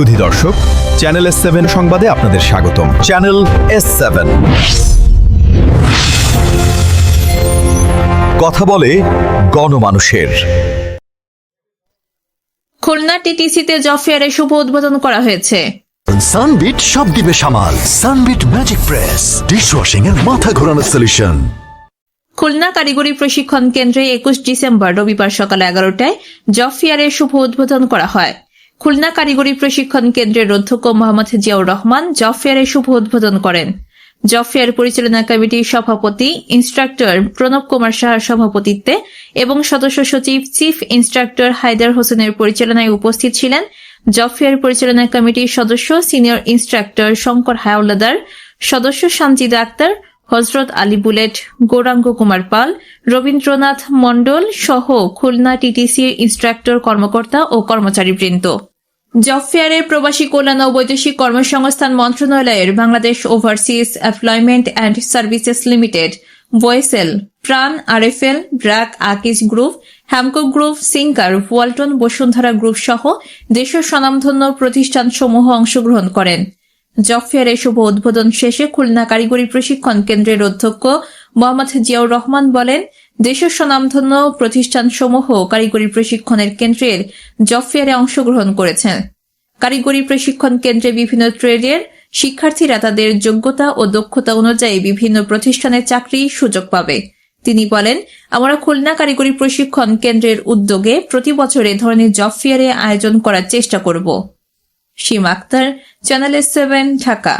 সুধী দর্শক channel S seven সংবাদে আপনাদের স্বাগতম। চ্যানেল এস সেভেন কথা বলে গণমানুষের। খুলনা টিটিসিতে জব ফেয়ারের শুভ উদ্বোধন করা হয়েছে। সানবিট সব দিবে সামাল। Sunbit magic press. ডিশওয়াশিং এর মাথা ঘোরানো সলিউশন খুলনা কারিগরি প্রশিক্ষণ কেন্দ্রে একুশ ডিসেম্বর রবিবার সকাল এগারোটায় জব ফেয়ারের শুভ উদ্বোধন করা হয়। খুলনা কারিগরি প্রশিক্ষণ কেন্দ্রের অধ্যক্ষ মোহাম্মদ জিয়াউর রহমান জব ফেয়ারের শুভ উদ্বোধন করেন। জব ফেয়ার পরিচালনা কমিটির সভাপতি ইনস্ট্রাক্টর প্রণব কুমার সাহার সভাপতিত্বে এবং সদস্য সচিব চিফ ইনস্ট্রাক্টর হায়দার হোসেনের পরিচালনায় উপস্থিত ছিলেন জব ফেয়ার পরিচালনা কমিটির সদস্য সিনিয়র ইনস্ট্রাক্টর শঙ্কর হাওলাদার, সদস্য সঞ্জিদা আক্তার, হজরত আলী বুলেট, গৌরাঙ্গ কুমার পাল, রবীন্দ্রনাথ মণ্ডল সহ খুলনা টিটিসির ইনস্ট্রাক্টর কর্মকর্তা ও কর্মচারীবৃন্দ। জব প্রবাসী কল্যাণ ও বৈদেশিক কর্মসংস্থান মন্ত্রণালয়ের Bangladesh overseas employment and services limited ভয়েসেল Pran RFL BRAC Akij group Hamko group sinker Walton Bashundhara group সহ দেশের স্বনামধন্য প্রতিষ্ঠানসমূহ অংশগ্রহণ করেন। জব ফেয়ারের শুভ উদ্বোধন শেষে খুলনা কারিগরি প্রশিক্ষণ কেন্দ্রের অধ্যক্ষ মোহাম্মদ জিয়াউর রহমান বলেন, দেশের স্বনামধন্য প্রতিষ্ঠানসমূহ কারিগরি প্রশিক্ষণের কেন্দ্রের জব ফেয়ারে অংশগ্রহণ করেছেন। কারিগরি প্রশিক্ষণ কেন্দ্রে বিভিন্ন ট্রেডের শিক্ষার্থীরা তাদের যোগ্যতা ও দক্ষতা অনুযায়ী বিভিন্ন প্রতিষ্ঠানে চাকরি সুযোগ পাবে। তিনি বলেন, আমরা খুলনা কারিগরি প্রশিক্ষণ কেন্দ্রের উদ্যোগে প্রতি বছর এ ধরনের জব ফেয়ারে আয়োজন করার চেষ্টা করব। সীম আক্তার চ্যানেল সেভেন ঢাকা